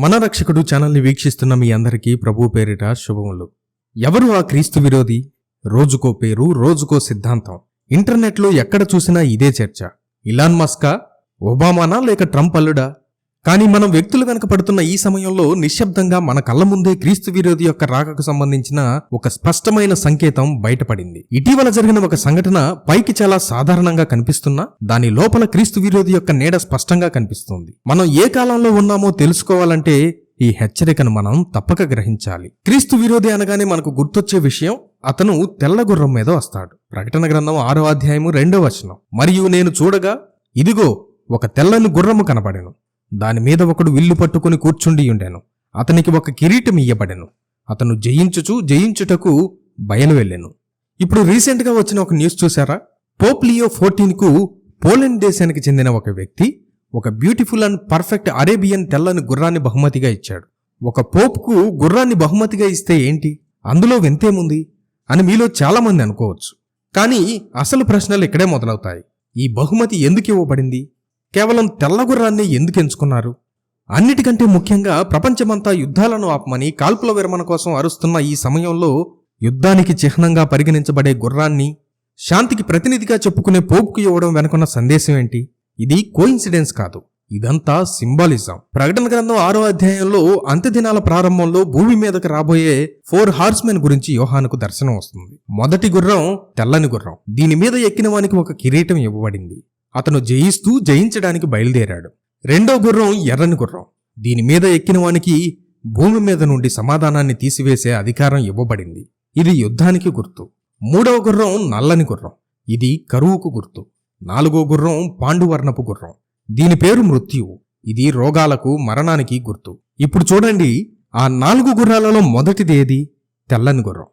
మన రక్షకుడు ఛానల్ని వీక్షిస్తున్న మీ అందరికీ ప్రభు పేరిట శుభములు. ఎవరు ఆ క్రీస్తు విరోధి? రోజుకో పేరు రోజుకో సిద్ధాంతం. ఇంటర్నెట్లో ఎక్కడ చూసినా ఇదే చర్చ. ఇలాన్ మస్కా? ఒబామానా లేక ట్రంప్ అల్లుడా? కానీ మనం వ్యక్తులు కనుక పడుతున్న ఈ సమయంలో నిశ్శబ్దంగా మన కళ్ళ ముందే క్రీస్తు విరోధి యొక్క రాకకు సంబంధించిన ఒక స్పష్టమైన సంకేతం బయటపడింది. ఇటీవల జరిగిన ఒక సంఘటన పైకి చాలా సాధారణంగా కనిపిస్తున్నా దాని లోపల క్రీస్తు విరోధి యొక్క నీడ స్పష్టంగా కనిపిస్తుంది. మనం ఏ కాలంలో ఉన్నామో తెలుసుకోవాలంటే ఈ హెచ్చరికను మనం తప్పక గ్రహించాలి. క్రీస్తు విరోధి అనగానే మనకు గుర్తొచ్చే విషయం అతను తెల్ల గుర్రం మీద వస్తాడు. ప్రకటన గ్రంథం ఆరో అధ్యాయము రెండో వచనం. మరియు నేను చూడగా ఇదిగో ఒక తెల్లని గుర్రము కనబడెను. దాని మీద ఒకడు విల్లు పట్టుకుని కూర్చుండియుండెను అతనికి ఒక కిరీటం ఇయ్యబడెను. అతను జయించుచు జయించుటకు బయలు వెళ్ళాను. ఇప్పుడు రీసెంట్గా వచ్చిన ఒక న్యూస్ చూసారా పోప్ లియో ఫోర్టీన్కు పోలెండ్ దేశానికి చెందిన ఒక వ్యక్తి ఒక బ్యూటిఫుల్ అండ్ పర్ఫెక్ట్ అరేబియన్ తెల్లని గుర్రాన్ని బహుమతిగా ఇచ్చాడు. ఒక పోప్కు గుర్రాన్ని బహుమతిగా ఇస్తే ఏంటి? అందులో వింతేముంది? అని మీలో చాలామంది అనుకోవచ్చు. కానీ అసలు ప్రశ్నలు ఇక్కడే మొదలవుతాయి. ఈ బహుమతి ఎందుకు ఇవ్వబడింది? కేవలం తెల్ల గుర్రాన్ని ఎందుకు ఎంచుకున్నారు? అన్నిటికంటే ముఖ్యంగా ప్రపంచమంతా యుద్ధాలను ఆపమని కాల్పుల విరమణ కోసం అరుస్తున్న ఈ సమయంలో యుద్ధానికి చిహ్నంగా పరిగణించబడే గుర్రాన్ని శాంతికి ప్రతినిధిగా చెప్పుకునే పోపుకు ఇవ్వడం వెనుకున్న సందేశం ఏంటి? ఇది కోయిన్సిడెన్స్ కాదు. ఇదంతా సింబాలిజం. ప్రకటన గ్రంథం ఆరో అధ్యాయంలో అంత్యదినాల ప్రారంభంలో భూమి మీదకి రాబోయే ఫోర్ హార్స్మెన్ గురించి యోహానుకు దర్శనం వస్తుంది. మొదటి గుర్రం తెల్లని గుర్రం. దీని మీద ఎక్కిన వానికి ఒక కిరీటం ఇవ్వబడింది. అతను జయిస్తూ జయించడానికి బయలుదేరాడు. రెండో గుర్రం ఎర్రని గుర్రం. దీని మీద ఎక్కిన వానికి భూమి మీద నుండి సమాధానాన్ని తీసివేసే అధికారం ఇవ్వబడింది. ఇది యుద్ధానికి గుర్తు. మూడవ గుర్రం నల్లని గుర్రం. ఇది కరువుకు గుర్తు. నాలుగో గుర్రం పాండువర్ణపు గుర్రం. దీని పేరు మృత్యువు. ఇది రోగాలకు మరణానికి గుర్తు. ఇప్పుడు చూడండి ఆ నాలుగు గుర్రాలలో మొదటిది ఏది? తెల్లని గుర్రం.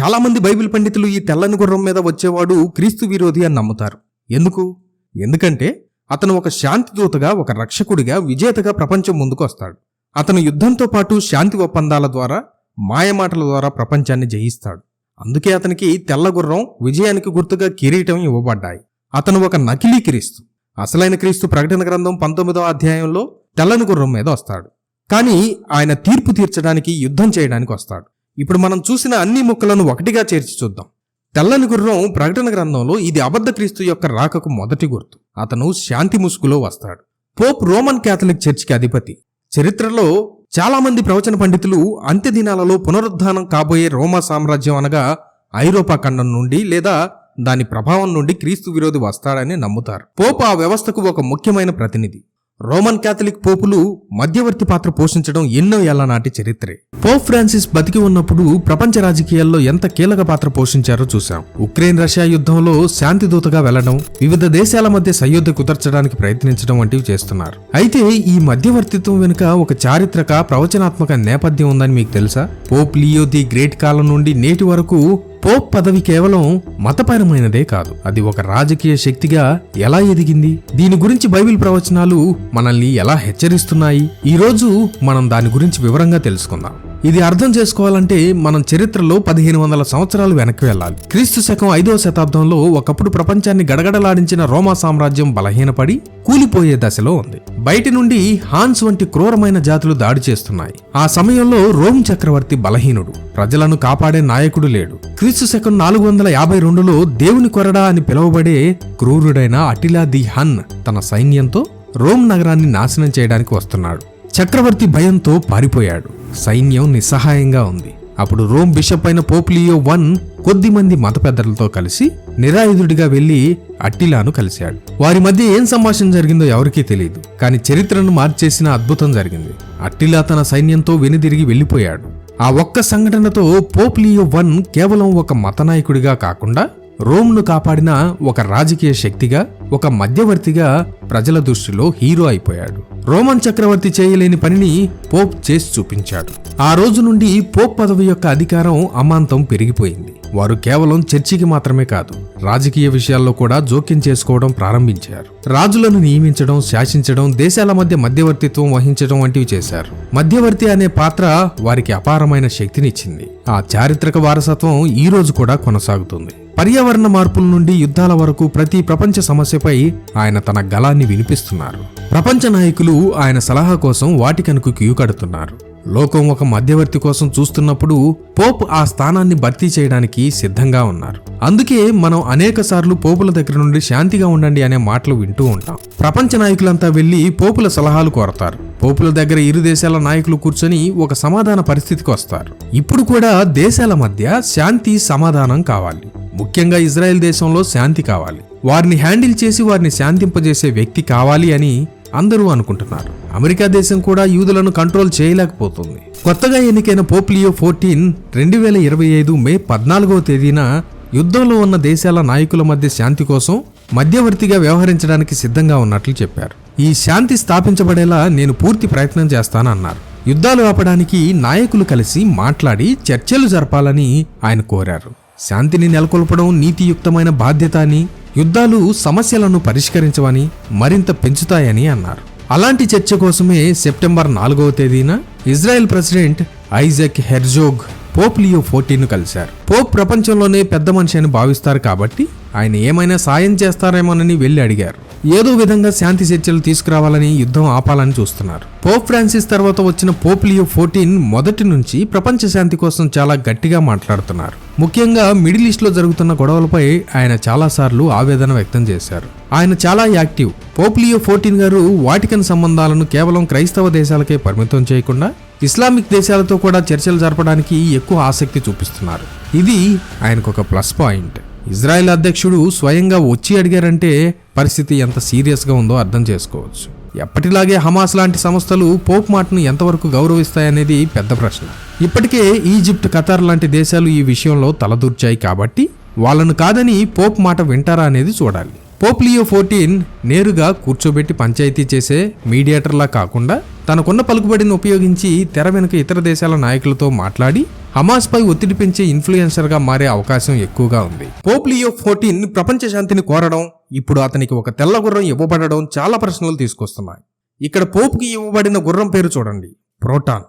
చాలామంది బైబిల్ పండితులు ఈ తెల్లని గుర్రం మీద వచ్చేవాడు క్రీస్తు విరోధి అని నమ్ముతారు. ఎందుకు? ఎందుకంటే అతను ఒక శాంతిదూతగా ఒక రక్షకుడిగా విజేతగా ప్రపంచం ముందుకు వస్తాడు అతను యుద్ధంతో పాటు శాంతి ఒప్పందాల ద్వారా మాయమాటల ద్వారా ప్రపంచాన్ని జయిస్తాడు. అందుకే అతనికి తెల్ల గుర్రం విజయానికి గుర్తుగా కిరీటం ఇవ్వబడ్డాయి. అతను ఒక నకిలీ క్రీస్తు. అసలైన క్రీస్తు ప్రకటన గ్రంథం పంతొమ్మిదవ అధ్యాయంలో తెల్లని గుర్రం మీద వస్తాడు. కానీ ఆయన తీర్పు తీర్చడానికి యుద్ధం చేయడానికి వస్తాడు. ఇప్పుడు మనం చూసిన అన్ని ముక్కలను ఒకటిగా చేర్చి చూద్దాం. తెల్లని గుర్రం ప్రకటన గ్రంథంలో ఇది అబద్ధ క్రీస్తు యొక్క రాకకు మొదటి గుర్తు. అతను శాంతి ముసుగులో వస్తాడు. పోప్ రోమన్ క్యాథలిక్ చర్చికి అధిపతి. చరిత్రలో చాలామంది ప్రవచన పండితులు అంత్యదినాలలో పునరుద్ధానం కాబోయే రోమా సామ్రాజ్యం అనగా ఐరోపా ఖండం నుండి లేదా దాని ప్రభావం నుండి క్రీస్తు విరోధి వస్తాడని నమ్ముతారు. పోప్ ఆ వ్యవస్థకు ఒక ముఖ్యమైన ప్రతినిధి. రోమన్ క్యాథలిక్ పోపులు మధ్యవర్తి పాత్ర పోషించడం ఎన్నో ఏళ్ళ నాటి చరిత్రే. పోప్ ఫ్రాన్సిస్ బతికి ఉన్నప్పుడు ప్రపంచ రాజకీయాల్లో ఎంత కీలక పాత్ర పోషించారో చూశాం. ఉక్రెయిన్ రష్యా యుద్ధంలో శాంతి దూతగా వెళ్ళడం వివిధ దేశాల మధ్య సయోధ్య కుదర్చడానికి ప్రయత్నించడం వంటివి చేస్తున్నారు. అయితే ఈ మధ్యవర్తిత్వం వెనుక ఒక చారిత్రక ప్రవచనాత్మక నేపథ్యం ఉందని మీకు తెలుసా? పోప్ లియో ది గ్రేట్ కాలం నుండి నేటి వరకు పోప్ పదవి కేవలం మతపరమైనదే కాదు. అది ఒక రాజకీయ శక్తిగా ఎలా ఎదిగింది? దీని గురించి బైబిల్ ప్రవచనాలు మనల్ని ఎలా హెచ్చరిస్తున్నాయి? ఈ రోజు మనం దాని గురించి వివరంగా తెలుసుకుందాం. ఇది అర్థం చేసుకోవాలంటే మనం చరిత్రలో పదిహేను వందల సంవత్సరాలు వెనక్కి వెళ్ళాలి. క్రీస్తు శకం ఐదవ శతాబ్దంలో ఒకప్పుడు ప్రపంచాన్ని గడగడలాడించిన రోమా సామ్రాజ్యం బలహీనపడి కూలిపోయే దశలో ఉంది. బయటి నుండి హాన్స్ వంటి క్రూరమైన జాతులు దాడి చేస్తున్నాయి. ఆ సమయంలో రోమ్ చక్రవర్తి బలహీనుడు ప్రజలను కాపాడే నాయకుడు లేడు. క్రీస్తు శకం నాలుగు వందల యాభై రెండులో దేవుని కొరడా అని పిలువబడే క్రూరుడైన అటిలా ది హన్ తన సైన్యంతో రోమ్ నగరాన్ని నాశనం చేయడానికి వస్తున్నాడు. చక్రవర్తి భయంతో పారిపోయాడు. సైన్యం నిస్సహాయంగా ఉంది. అప్పుడు రోమ్ బిషప్ అయిన పోప్లియో వన్ కొద్ది మంది మత పెద్దలతో కలిసి నిరాయుధుడిగా వెళ్ళి అట్టిలాను కలిశాడు. వారి మధ్య ఏం సంభాషణ జరిగిందో ఎవరికీ తెలియదు కానీ చరిత్రను మార్చేసిన అద్భుతం జరిగింది. అట్టిలా తన సైన్యంతో వెనుదిరిగి వెళ్ళిపోయాడు ఆ ఒక్క సంఘటనతో పోప్లియో వన్ కేవలం ఒక మతనాయకుడిగా కాకుండా రోమ్ను కాపాడిన ఒక రాజకీయ శక్తిగా ఒక మధ్యవర్తిగా ప్రజల దృష్టిలో హీరో అయిపోయాడు. రోమన్ చక్రవర్తి చేయలేని పనిని పోప్ చేసి చూపించాడు. ఆ రోజు నుండి పోప్ పదవి యొక్క అధికారం అమాంతం పెరిగిపోయింది. వారు కేవలం చర్చికి మాత్రమే కాదు రాజకీయ విషయాల్లో కూడా జోక్యం చేసుకోవడం ప్రారంభించారు. రాజులను నియమించడం శాసించడం దేశాల మధ్య మధ్యవర్తిత్వం వహించడం వంటివి చేశారు. మధ్యవర్తి అనే పాత్ర వారికి అపారమైన శక్తినిచ్చింది. ఆ చారిత్రక వారసత్వం ఈ రోజు కూడా కొనసాగుతుంది. పర్యావరణ మార్పుల నుండి యుద్ధాల వరకు ప్రతి ప్రపంచ సమస్యపై ఆయన తన గళాన్ని వినిపిస్తున్నారు. ప్రపంచ నాయకులు ఆయన సలహా కోసం వాటికన్కు క్యూ కడుతున్నారు. లోకం ఒక మధ్యవర్తి కోసం చూస్తున్నప్పుడు పోప్ ఆ స్థానాన్ని భర్తీ చేయడానికి సిద్ధంగా ఉన్నారు. అందుకే మనం అనేక సార్లు పోపుల దగ్గర నుండి శాంతిగా ఉండండి అనే మాటలు వింటూ ఉంటాం. ప్రపంచ నాయకులంతా వెళ్ళి పోపుల సలహాలు కోరతారు. పోపుల దగ్గర ఇరు దేశాల నాయకులు కూర్చొని ఒక సమాధాన పరిస్థితికి వస్తారు. ఇప్పుడు కూడా దేశాల మధ్య శాంతి సమాధానం కావాలి. ముఖ్యంగా ఇజ్రాయెల్ దేశంలో శాంతి కావాలి. వారిని హ్యాండిల్ చేసి వారిని శాంతింపజేసే వ్యక్తి కావాలి అని అందరూ అనుకుంటున్నారు. అమెరికా దేశం కూడా యూదులను కంట్రోల్ చేయలేకపోతుంది. కొత్తగా ఎన్నికైన పోప్లియో ఫోర్టీన్ రెండు వేల ఇరవై ఐదు మే పద్నాలుగవ తేదీన యుద్ధంలో ఉన్న దేశాల నాయకుల మధ్య శాంతి కోసం మధ్యవర్తిగా వ్యవహరించడానికి సిద్ధంగా ఉన్నట్లు చెప్పారు. ఈ శాంతి స్థాపించబడేలా నేను పూర్తి ప్రయత్నం చేస్తానన్నారు. యుద్ధాలు ఆపడానికి నాయకులు కలిసి మాట్లాడి చర్చలు జరపాలని ఆయన కోరారు. శాంతిని నెలకొల్పడం నీతియుక్తమైన బాధ్యత అని యుద్ధాలు సమస్యలను పరిష్కరించవని మరింత పెంచుతాయని అన్నారు. అలాంటి చర్చ కోసమే సెప్టెంబర్ నాలుగవ తేదీన Israel president Isaac Herzog Pope Leo fourteen కలిశారు. పోప్ ప్రపంచంలోనే పెద్ద మనిషి అని భావిస్తారు కాబట్టి ఆయన ఏమైనా సాయం చేస్తారేమోనని వెళ్ళి అడిగారు. ఏదో విధంగా శాంతి చర్చలు తీసుకురావాలని యుద్ధం ఆపాలని చూస్తున్నారు. పోప్ ఫ్రాన్సిస్ తర్వాత వచ్చిన పోప్ లియో ఫోర్టీన్ మొదటి నుంచి ప్రపంచ శాంతి కోసం చాలా గట్టిగా మాట్లాడుతున్నారు. ముఖ్యంగా మిడిల్ ఈస్ట్లో జరుగుతున్న గొడవలపై ఆయన చాలాసార్లు ఆవేదన వ్యక్తం చేశారు. ఆయన చాలా యాక్టివ్. పోప్ లియో ఫోర్టీన్ గారు వాటికన్ సంబంధాలను కేవలం క్రైస్తవ దేశాలకే పరిమితం చేయకుండా ఇస్లామిక్ దేశాలతో కూడా చర్చలు జరపడానికి ఎక్కువ ఆసక్తి చూపిస్తున్నారు. ఇది ఆయనకు ఒక ప్లస్ పాయింట్. ఇజ్రాయెల్ అధ్యక్షుడు స్వయంగా వచ్చి అడిగారంటే పరిస్థితి ఎంత సీరియస్గా ఉందో అర్థం చేసుకోవచ్చు. ఎప్పటిలాగే హమాస్ లాంటి సంస్థలు పోప్ మాటను ఎంతవరకు గౌరవిస్తాయనేది పెద్ద ప్రశ్న. ఇప్పటికే ఈజిప్ట్ ఖతార్ లాంటి దేశాలు ఈ విషయంలో తలదూర్చాయి కాబట్టి వాళ్ళను కాదని పోప్ మాట వింటారా అనేది చూడాలి. పోప్ లియో ఫోర్టీన్ నేరుగా కూర్చోబెట్టి పంచాయతీ చేసే మీడియేటర్లా కాకుండా తనకున్న పలుకుబడిని ఉపయోగించి తెర వెనుక ఇతర దేశాల నాయకులతో మాట్లాడి హమాస్ పై ఒత్తిడి పెంచే ఇన్ఫ్లుయెన్సర్గా మారే అవకాశం ఎక్కువగా ఉంది. పోప్ లియో ఫోర్టీన్ ప్రపంచ శాంతిని కోరడం ఇప్పుడు అతనికి ఒక తెల్ల గుర్రం ఇవ్వబడడం చాలా ప్రశ్నలు తీసుకొస్తున్నాయి. ఇక్కడ పోప్కి ఇవ్వబడిన గుర్రం పేరు చూడండి. ప్రోటాన్.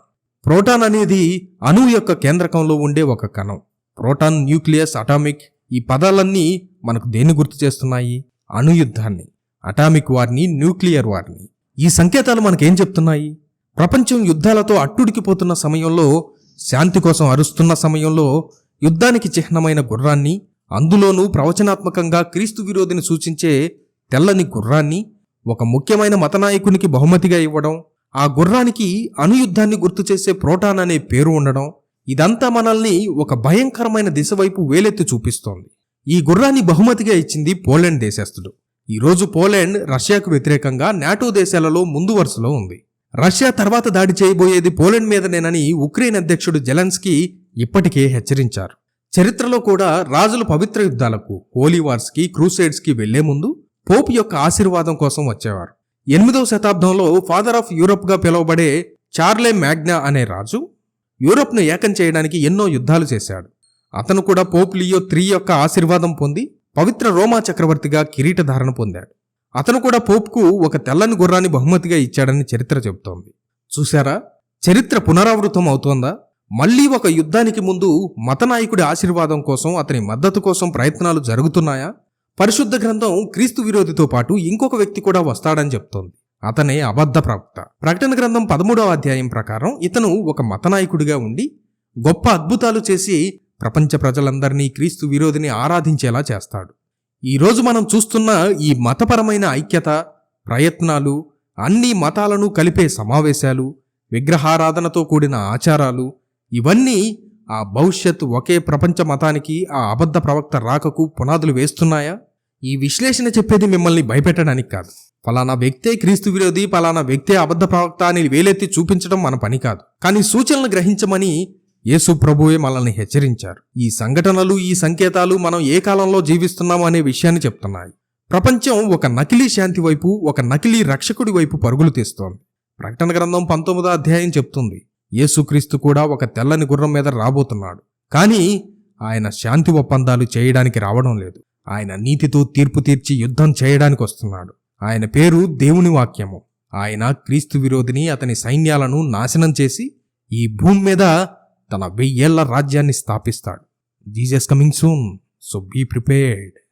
ప్రోటాన్ అనేది అణువు యొక్క కేంద్రకంలో ఉండే ఒక కణం. ప్రోటాన్ న్యూక్లియస్ అటామిక్ ఈ పదాలన్నీ మనకు దేన్ని గుర్తు చేస్తున్నాయి? అణుయుద్ధాన్ని అటామిక్ వారిని న్యూక్లియర్ వారిని. ఈ సంకేతాలు మనకేం చెప్తున్నాయి? ప్రపంచం యుద్ధాలతో అట్టుడికిపోతున్న సమయంలో శాంతి కోసం అరుస్తున్న సమయంలో యుద్ధానికి చిహ్నమైన గుర్రాన్ని అందులోనూ ప్రవచనాత్మకంగా క్రీస్తు విరోధిని సూచించే తెల్లని గుర్రాన్ని ఒక ముఖ్యమైన మతనాయకునికి బహుమతిగా ఇవ్వడం ఆ గుర్రానికి అనుయుద్ధాన్ని గుర్తు చేసే ప్రోటాన్ అనే పేరు ఉండడం ఇదంతా మనల్ని ఒక భయంకరమైన దిశ వైపు వేలెత్తి చూపిస్తోంది. ఈ గుర్రాన్ని బహుమతిగా ఇచ్చింది పోలాండ్ దేశస్థుడు. ఈరోజు పోలాండ్ రష్యాకు వ్యతిరేకంగా నాటో దేశాలలో ముందు వరుసలో ఉంది. రష్యా తర్వాత దాడి చేయబోయేది పోలెండ్ మీదనేనని ఉక్రెయిన్ అధ్యక్షుడు జెలెన్స్కీ ఇప్పటికే హెచ్చరించారు. చరిత్రలో కూడా రాజులు పవిత్ర యుద్ధాలకు హోలీ వార్స్కి క్రూసైడ్స్కి వెళ్ళే ముందు పోప్ యొక్క ఆశీర్వాదం కోసం వచ్చేవారు. ఎనిమిదవ శతాబ్దంలో ఫాదర్ ఆఫ్ యూరప్గా పిలువబడే చార్లే మ్యాగ్నా అనే రాజు యూరప్ను ఏకం చేయడానికి ఎన్నో యుద్ధాలు చేశాడు. అతను కూడా పోప్ లియో త్రీ యొక్క ఆశీర్వాదం పొంది పవిత్ర రోమా చక్రవర్తిగా కిరీటధారణ పొందాడు. అతను కూడా పోప్కు ఒక తెల్లని గుర్రాన్ని బహుమతిగా ఇచ్చాడని చరిత్ర చెబుతోంది. చూశారా? చరిత్ర పునరావృతం అవుతోందా? మళ్ళీ ఒక యుద్ధానికి ముందు మతనాయకుడి ఆశీర్వాదం కోసం అతని మద్దతు కోసం ప్రయత్నాలు జరుగుతున్నాయా? పరిశుద్ధ గ్రంథం క్రీస్తు విరోధితో పాటు ఇంకొక వ్యక్తి కూడా వస్తాడని చెప్తోంది అతనే అబద్ధ ప్రవక్త. ప్రకటన గ్రంథం పదమూడవ అధ్యాయం ప్రకారం ఇతను ఒక మతనాయకుడిగా ఉండి గొప్ప అద్భుతాలు చేసి ప్రపంచ ప్రజలందరినీ క్రీస్తు విరోధిని ఆరాధించేలా చేస్తాడు. ఈరోజు మనం చూస్తున్న ఈ మతపరమైన ఐక్యత ప్రయత్నాలు అన్ని మతాలను కలిపే సమావేశాలు విగ్రహారాధనతో కూడిన ఆచారాలు ఇవన్నీ ఆ భవిష్యత్ ఒకే ప్రపంచ మతానికి ఆ అబద్ధ ప్రవక్త రాకకు పునాదులు వేస్తున్నాయా? ఈ విశ్లేషణ చెప్పేది మిమ్మల్ని భయపెట్టడానికి కాదు. ఫలానా వ్యక్తే క్రీస్తు విరోధి ఫలానా వ్యక్తే అబద్ధ ప్రవక్త అని వేలెత్తి చూపించడం మన పని కాదు. కానీ సూచనలు గ్రహించమని యేసు ప్రభువే మనల్ని హెచ్చరించారు. ఈ సంఘటనలు ఈ సంకేతాలు మనం ఏ కాలంలో జీవిస్తున్నాము అనే విషయాన్ని చెప్తున్నాయి. ప్రపంచం ఒక నకిలీ శాంతి వైపు ఒక నకిలీ రక్షకుడి వైపు పరుగులు తీస్తోంది. ప్రకటన గ్రంథం పంతొమ్మిదో అధ్యాయం చెప్తుంది. యేసుక్రీస్తు కూడా ఒక తెల్లని గుర్రం మీద రాబోతున్నాడు. కానీ ఆయన శాంతి ఒప్పందాలు చేయడానికి రావడం లేదు. ఆయన నీతితో తీర్పు తీర్చి యుద్ధం చేయడానికి వస్తున్నాడు. ఆయన పేరు దేవుని వాక్యము. ఆయన క్రీస్తు విరోధిని అతని సైన్యాలను నాశనం చేసి ఈ భూమి మీద తన వెయ్యేళ్ళ రాజ్యాన్ని స్థాపిస్తాడు. Jesus coming soon so be prepared.